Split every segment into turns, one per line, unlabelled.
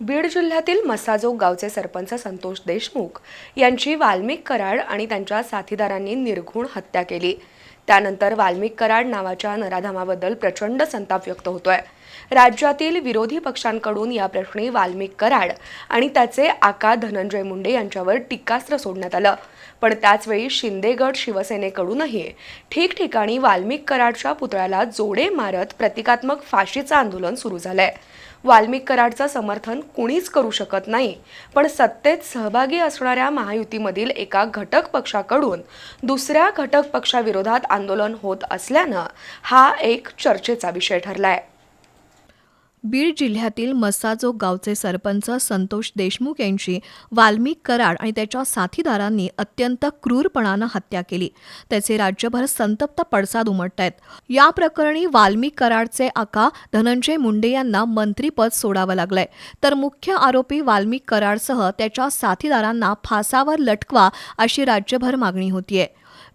बीड जिल्ह्यातील मसाजोग गावचे सरपंच संतोष देशमुख यांची वाल्मिक कराड आणि त्यांच्या साथीदारांनी निर्घुण हत्या केली. त्यानंतर वाल्मिक कराड नावाच्या नराधामाबद्दल प्रचंड संताप व्यक्त होतोय. राज्यातील विरोधी पक्षांकडून या प्रश्नी वाल्मिक कराड आणि त्याचे आका धनंजय मुंडे यांच्यावर टीकास्त्र सोडण्यात आलं. पण त्याचवेळी शिंदेगड शिवसेनेकडूनही ठिकठिकाणी वाल्मिक कराडच्या पुतळ्याला जोडे मारत प्रतिकात्मक फाशीचं आंदोलन सुरू झालंय. वाल्मिक कराडचं समर्थन कुणीच करू शकत नाही. पण सत्तेत सहभागी असणाऱ्या महायुतीमधील एका घटक पक्षाकडून दुसऱ्या घटक पक्षाविरोधात आंदोलन होत असल्यानं हा एक चर्चेचा विषय ठरलाय.
बीड जिल्ह्यातील मसाजोग गावचे सरपंच संतोष देशमुख यांची वाल्मिक कराड आणि त्याच्या साथीदारांनी अत्यंत क्रूरपणानं हत्या केली. त्याचे राज्यभर संतप्त पडसाद उमटत आहेत या प्रकरणी वाल्मिक कराडचे आका धनंजय मुंडे यांना मंत्रीपद सोडावं लागलंय. तर मुख्य आरोपी वाल्मिक कराडसह त्याच्या साथीदारांना फासावर लटकवा अशी राज्यभर मागणी होतीये.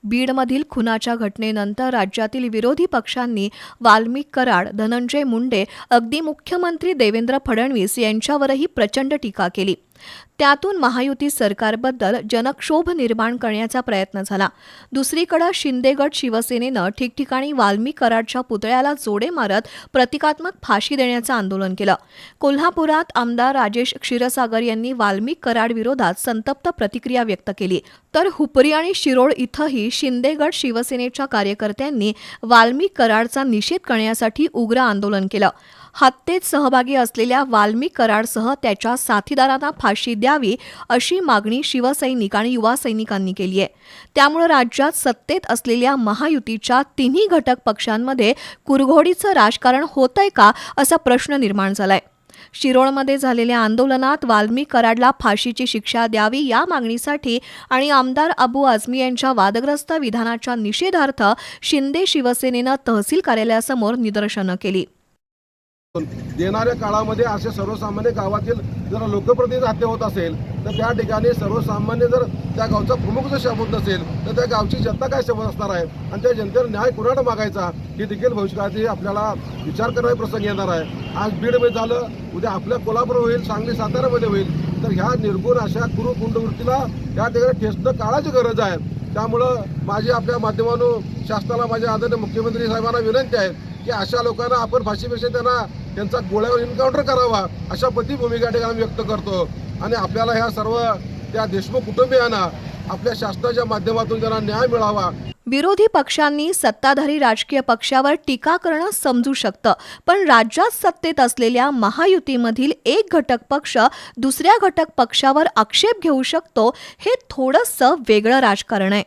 बीडमधील खुनाच्या घटनेनंतर राज्यातील विरोधी पक्षांनी वाल्मिक कराड धनंजय मुंडे अगदी मुख्यमंत्री देवेंद्र फडणवीस यांच्यावरही प्रचंड टीका केली. त्यातून महायुती सरकारबद्दल जनक्षोभ निर्माण करण्याचा प्रयत्न झाला. दुसरीकडे शिंदेगड शिवसेनेनं ठिकठिकाणी वाल्मी कराडच्या पुतळ्याला जोडे मारत प्रतिकात्मक फाशी देण्याचं आंदोलन केलं. कोल्हापुरात आमदार राजेश क्षीरसागर यांनी वाल्मी कराड विरोधात संतप्त प्रतिक्रिया व्यक्त केली. तर हुपरी आणि शिरोळ इथंही शिंदेगड शिवसेनेच्या कार्यकर्त्यांनी वाल्मी कराडचा निषेध करण्यासाठी उग्र आंदोलन केलं. हत्येत सहभागी असलेल्या वाल्मी कराडसह त्याच्या साथीदारांना फाशी द्यावी अशी मागणी शिवसैनिक आणि युवा सैनिकांनी केली आहे. त्यामुळे राज्यात सत्तेत असलेल्या महायुतीच्या तिन्ही घटक पक्षांमध्ये कुरघोडीचं राजकारण होतंय का असा प्रश्न निर्माण झालाय. शिरोळमध्ये झालेल्या आंदोलनात वाल्मी कराडला फाशीची शिक्षा द्यावी या मागणीसाठी आणि आमदार अबू आझमी यांच्या वादग्रस्त विधानाच्या निषेधार्थ शिंदे शिवसेनेनं तहसील कार्यालयासमोर निदर्शनं केली.
देणाऱ्या काळामध्ये असे सर्वसामान्य गावातील जर लोकप्रतिनिधी हत्या होत असेल तर त्या ठिकाणी सर्वसामान्य जर त्या गावचा प्रमुख जर शब्द नसेल तर त्या गावची जनता काय समज असणार आहे? आणि त्या जनतेला न्याय कुणाला मागायचा? हे देखील भविष्यकाळात आपल्याला विचार करणारे प्रसंग येणार आहे. आज बीडमध्ये झालं उद्या आपल्या कोल्हापूर होईल सांगली साताऱ्यामध्ये होईल. तर ह्या निर्गुण अशा कुरु कुंडवृत्तीला या ठिकाणी ठेचणं काळाची गरज आहे. त्यामुळं माझी आपल्या माध्यमातून शासनाला माझ्या आदरणीय मुख्यमंत्री साहेबांना विनंती आहे की अशा लोकांना आपण फाशीपेक्षा त्यांना त्यांचा गोळ्यावर एन्काउंटर करावा अशा पती भूमिका ठिकाणी आम्ही व्यक्त करतो. आणि आपल्याला ह्या सर्व त्या देशमुख कुटुंबियांना आपल्या शासनाच्या माध्यमातून त्यांना न्याय मिळावा.
विरोधी पक्षांनी सत्ताधारी राजकीय पक्षावर टीका करणं समजू शकतं पण राज्यात सत्तेत असलेल्या महायुतीमधील एक घटक पक्ष दुसऱ्या घटक पक्षावर आक्षेप घेऊ शकतो हे थोडंसं वेगळं राजकारण आहे.